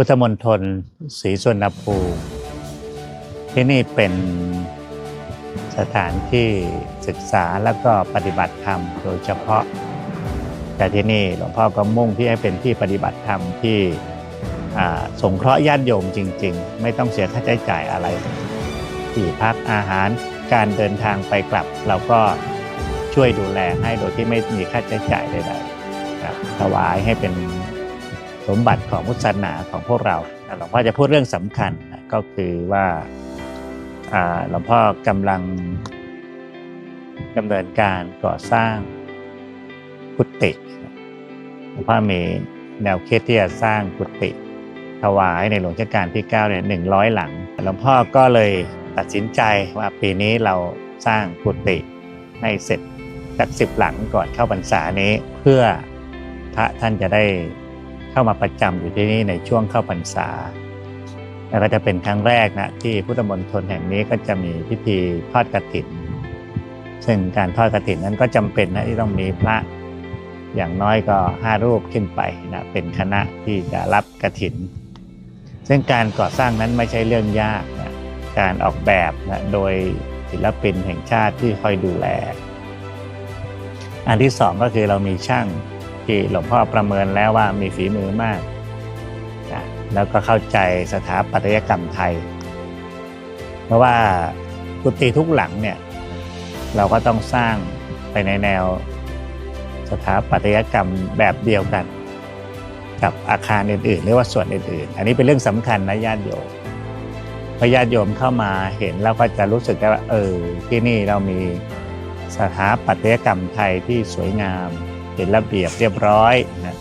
พุทธมณฑลศรีสุวรรณภูมิที่นี่เป็นสถานที่ศึกษาแล้วก็ปฏิบัติธรรมโดยเฉพาะ แต่ที่นี่หลวงพ่อก็มุ่งที่ให้เป็นที่ปฏิบัติธรรมที่สงเคราะห์ญาติโยมจริง ๆ ไม่ต้องเสียค่าใช้จ่ายอะไร ที่พักอาหารการเดินทางไปกลับ เราก็ช่วยดูแลให้โดยที่ไม่มีค่าใช้จ่ายใดๆถวายให้เป็น สมบัติของพุทธศาสนาของพวกเราหลวงพ่อจะพูดเรื่องสำคัญก็คือว่าหลวงพ่อกำลังดำเนินการก่อสร้างกุฏิหลวงพ่อมีแนวคิดที่จะสร้างกุฏิถวายในหลวงรัชกาลที่9เนี่ยหนึ่งร้อยหลังหลวงพ่อก็เลยตัดสินใจว่าปีนี้เราสร้างกุฏิให้เสร็จจากสิบหลังก่อนเข้าพรรษานี้เพื่อพระท่านจะได้ เข้ามาประจำอยู่ที่นี่ในช่วงเข้าพรรษา แล้วก็จะเป็นครั้งแรกนะที่พุทธมณฑลแห่งนี้ก็จะมีพิธีทอดกฐิน ซึ่งการทอดกฐินนั้นก็จำเป็นนะที่ต้องมีพระอย่างน้อยก็ห้ารูปขึ้นไปนะเป็นคณะที่จะรับกฐิน ซึ่งการก่อสร้างนั้นไม่ใช่เรื่องยากนะการออกแบบนะโดยศิลปินแห่งชาติที่คอยดูแล อันที่สองก็คือเรามีช่าง ที่หลวงพ่อประเมินแล้วว่ามีฝีมือมากนะแล้วก็เข้าใจสถาปัตยกรรมไทย เพราะว่ากุฏิทุกหลังเนี่ยเราก็ต้องสร้างไปในแนวสถาปัตยกรรมแบบเดียวกัน กับอาคารอื่นๆ หรือว่าส่วนอื่นๆ อันนี้เป็นเรื่องสำคัญนะญาติโยมพญาติโยมเข้ามาเห็นแล้วก็จะรู้สึกได้ว่าเออที่นี่เรามีสถาปัตยกรรมไทยที่สวยงาม เป็นระเบียบเรียบร้อยนะ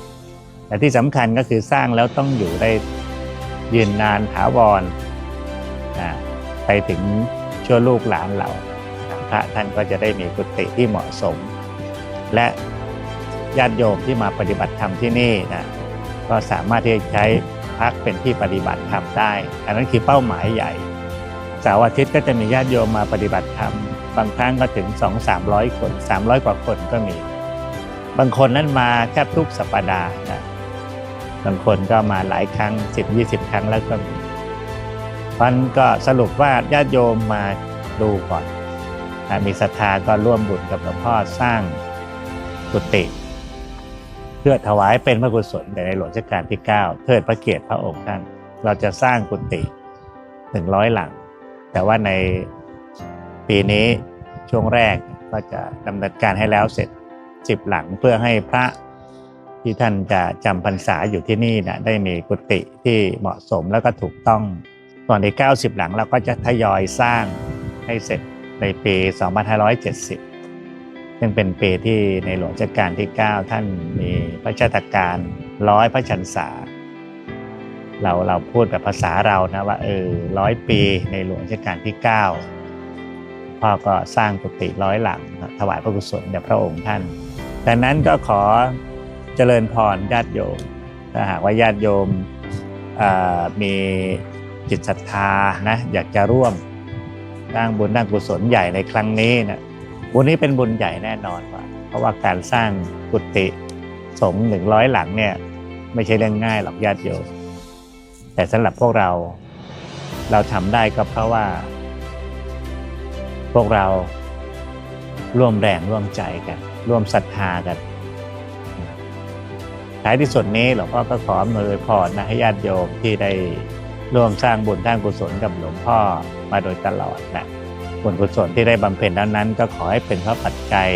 แต่ที่สำคัญก็คือสร้างแล้วต้องอยู่ได้ยืนนานถาวรนะไปถึงชั่วลูกหลานเราพระท่านก็จะได้มีกุฏิที่เหมาะสม และญาติโยมที่มาปฏิบัติธรรมที่นี่นะก็สามารถที่จะใช้พักเป็นที่ปฏิบัติธรรมได้ อันนั้นคือเป้าหมายใหญ่เสาร์อาทิตย์ก็จะมีญาติโยมมาปฏิบัติธรรม บางครั้งก็ถึง 2 3 0 0 คน 300 กว่าคนก็มี บางคนนั้นมาแทบทุกสัปดาห์นะบางคนก็มาหลายครั้ง 10-20 ครั้งแล้วก็มีพันก็สรุปว่าญาติโยมมาดูก่อนนะมีศรัทธาก็ร่วมบุญกับหลวงพ่อสร้างกุฏิเพื่อถวายเป็นพระกุศลแด่ในหลวงรัชกาลที่ 9 เทิดพระเกียรติพระองค์ท่าน เราจะสร้างกุฏิถึงร้อยหลัง แต่ว่าในปีนี้ช่วงแรกก็จะดำเนินการให้แล้วเสร็จ 10หลังเพื่อให้พระที่ท่านจะจำพรรษาอยู่ที่นี่นะได้มีกุฏิที่เหมาะสมแล้วก็ถูกต้องส่วนใน 90 หลังเราก็จะทยอยสร้างให้เสร็จในปี 2570 ซึ่งเป็นปีที่ในหลวงรัชกาลที่ 9 ท่านมีพระชาตการร้อยพระชันษา เราเราพูดแบบภาษาเรานะว่าเออร้อยปีในหลวงรัชกาลที่ 9 พ่อก็สร้างกุฏิร้อยหลังถวายพระกุศลแด่พระองค์ท่าน ดังนั้นก็ขอเจริญพรญาติโยมถ้าหากว่าญาติโยมมีจิตศรัทธานะอยากจะร่วมสร้างบุญสร้างกุศลใหญ่ในครั้งนี้นะบุญนี้เป็นบุญใหญ่แน่นอนว่า เพราะว่าการสร้างกุฏิสงฆ์หนึ่งร้อยหลังเนี่ยไม่ใช่เรื่องง่ายหรอกญาติโยมแต่สำหรับพวกเราเราทำได้ก็เพราะว่า พวกเรา ร่วมแรงร่วมใจกัน ร่วมศรัทธากันท้ายที่สุดนี้หลวงพ่อก็ขออำนวยพรนะให้ญาติโยมที่ได้ร่วมสร้างบุญสร้างกุศลกับหลวงพ่อมาโดยตลอดนะบุญกุศลที่ได้บำเพ็ญนั้นนั้น ก็ขอให้เป็นพระปัจจัย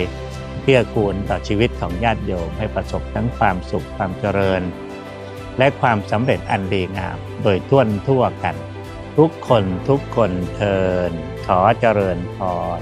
เพื่อกูลต่อชีวิตของญาติโยมให้ประสบทั้งความสุขความเจริญ และความสำเร็จอันดีงาม โดยทั่วทั่วกัน ทุกคนทุกคนเทินขอเจริญพร